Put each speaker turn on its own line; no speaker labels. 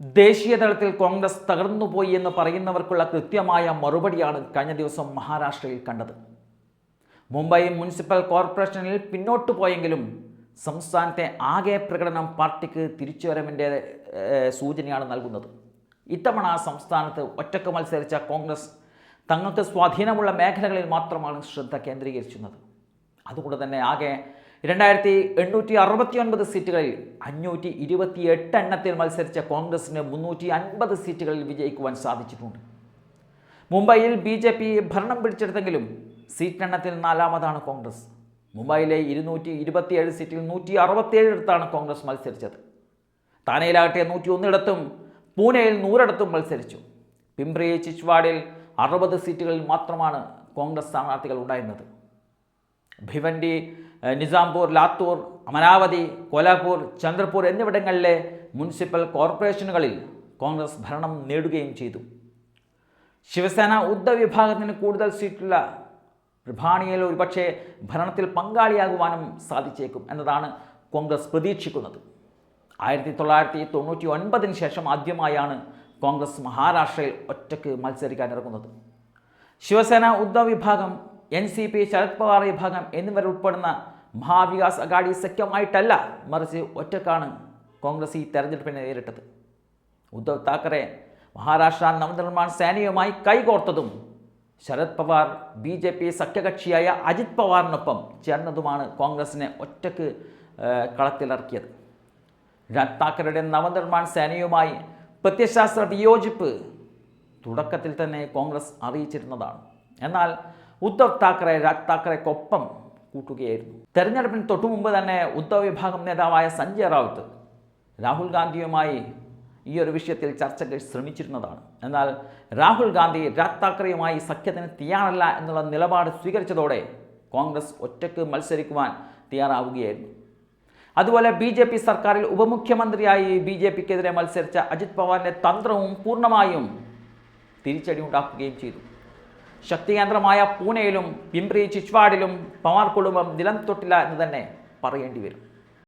ദേശീയ തലത്തിൽ കോൺഗ്രസ് തകർന്നുപോയി എന്ന് പറയുന്നവർക്കുള്ള കൃത്യമായ മറുപടിയാണ് കഴിഞ്ഞ ദിവസം മഹാരാഷ്ട്രയിൽ കണ്ടത്. മുംബൈ മുനിസിപ്പൽ കോർപ്പറേഷനിൽ പിന്നോട്ട് പോയെങ്കിലും സംസ്ഥാനത്തെ ആകെ പ്രകടനം പാർട്ടിക്ക് തിരിച്ചുവരവിന്റെ സൂചനയാണ് നൽകുന്നത്. ഇത്തവണ സംസ്ഥാനത്ത് ഒറ്റയ്ക്ക് മത്സരിച്ച കോൺഗ്രസ് തങ്ങൾക്ക് സ്വാധീനമുള്ള മേഖലകളിൽ മാത്രമാണ് ശ്രദ്ധ കേന്ദ്രീകരിച്ചിരുന്നത്. അതുകൊണ്ട് തന്നെ ആകെ രണ്ടായിരത്തി എണ്ണൂറ്റി അറുപത്തി ഒൻപത് സീറ്റുകളിൽ അഞ്ഞൂറ്റി ഇരുപത്തി എട്ട് എണ്ണത്തിൽ മത്സരിച്ച കോൺഗ്രസിന് മുന്നൂറ്റി അൻപത് സീറ്റുകളിൽ വിജയിക്കുവാൻ സാധിച്ചിട്ടുണ്ട്. മുംബൈയിൽ ബി ജെ പി ഭരണം പിടിച്ചെടുത്തെങ്കിലും സീറ്റ് എണ്ണത്തിൽ നാലാമതാണ് കോൺഗ്രസ്. മുംബൈയിലെ ഇരുന്നൂറ്റി ഇരുപത്തിയേഴ് സീറ്റിൽ നൂറ്റി അറുപത്തിയേഴിടത്താണ് കോൺഗ്രസ് മത്സരിച്ചത്. താനെയിലാകട്ടെ നൂറ്റി ഒന്നിടത്തും പൂനെയിൽ നൂറിടത്തും മത്സരിച്ചു. പിംപ്രി ചിച്ച്വാഡിൽ അറുപത് സീറ്റുകളിൽ മാത്രമാണ് കോൺഗ്രസ് സ്ഥാനാർത്ഥികൾ ഉണ്ടായിരുന്നത്. ഭിവണ്ടി നിസാംപൂർ ലാത്തൂർ അമരാവതി കോലാപൂർ ചന്ദ്രപൂർ എന്നിവിടങ്ങളിലെ മുനിസിപ്പൽ കോർപ്പറേഷനുകളിൽ കോൺഗ്രസ് ഭരണം നേടുകയും ചെയ്തു. ശിവസേന ഉദ്ധവ് വിഭാഗത്തിന് കൂടുതൽ സീറ്റുള്ള പ്രഭാണിയിൽ ഒരുപക്ഷെ ഭരണത്തിൽ പങ്കാളിയാകുവാനും സാധിച്ചേക്കും എന്നതാണ് കോൺഗ്രസ് പ്രതീക്ഷിക്കുന്നത്. ആയിരത്തി തൊള്ളായിരത്തി തൊണ്ണൂറ്റി ഒൻപതിന് ശേഷം ആദ്യമായാണ് കോൺഗ്രസ് മഹാരാഷ്ട്രയിൽ ഒറ്റയ്ക്ക് മത്സരിക്കാനിറങ്ങുന്നത് ശിവസേന ഉദ്ധവ് വിഭാഗം N C P Sharad Pawar വിഭാഗം എന്നിവരുൾപ്പെടുന്ന മഹാവികാസ് അഗാഡി സഖ്യമായിട്ടല്ല മറിച്ച് ഒറ്റക്കാണ് കോൺഗ്രസ് ഈ തെരഞ്ഞെടുപ്പിനെ നേരിട്ടത്. ഉദ്ധവ് താക്കറെ മഹാരാഷ്ട്ര നവനിർമ്മാൺ സേനയുമായി കൈകോർത്തതും Sharad Pawar B J P സഖ്യകക്ഷിയായ Ajit പവാറിനൊപ്പം ചേർന്നതുമാണ് കോൺഗ്രസിനെ ഒറ്റയ്ക്ക് കളത്തിലിറക്കിയത്. രാജ് താക്കറയുടെ നവനിർമ്മാൺ സേനയുമായി പ്രത്യശാസ്ത്ര വിയോജിപ്പ് തുടക്കത്തിൽ തന്നെ കോൺഗ്രസ് അറിയിച്ചിരുന്നതാണ്. എന്നാൽ ഉദ്ധവ് താക്കറെ രാജ് താക്കറെക്കൊപ്പം കൂട്ടുകയായിരുന്നു. തെരഞ്ഞെടുപ്പിന് തൊട്ടു മുമ്പ് തന്നെ ഉദ്ധവ് വിഭാഗം നേതാവായ സഞ്ജയ് റാവുത്ത് രാഹുൽ ഗാന്ധിയുമായി ഈ ഒരു വിഷയത്തിൽ ചർച്ചകൾ ശ്രമിച്ചിരുന്നതാണ്. എന്നാൽ രാഹുൽ ഗാന്ധി രാജ് താക്കറെയുമായി സഖ്യത്തിന് തയ്യാറല്ല എന്നുള്ള നിലപാട് സ്വീകരിച്ചതോടെ കോൺഗ്രസ് ഒറ്റയ്ക്ക് മത്സരിക്കുവാൻ തയ്യാറാവുകയായിരുന്നു. അതുപോലെ ബി ജെ പി സർക്കാരിൽ ഉപമുഖ്യമന്ത്രിയായി ബി ജെ പിക്കെതിരെ മത്സരിച്ച അജിത് പവാറിന്റെ തന്ത്രവും പൂർണമായും തിരിച്ചടി ഉണ്ടാക്കുകയും ചെയ്തു. ശക്തി കേന്ദ്രമായ പൂനെയിലും പിംപ്രി ചിച്ച്വാഡിലും പവാർ കുടുംബം നിലം തൊട്ടില്ല എന്ന് തന്നെ പറയേണ്ടി വരും.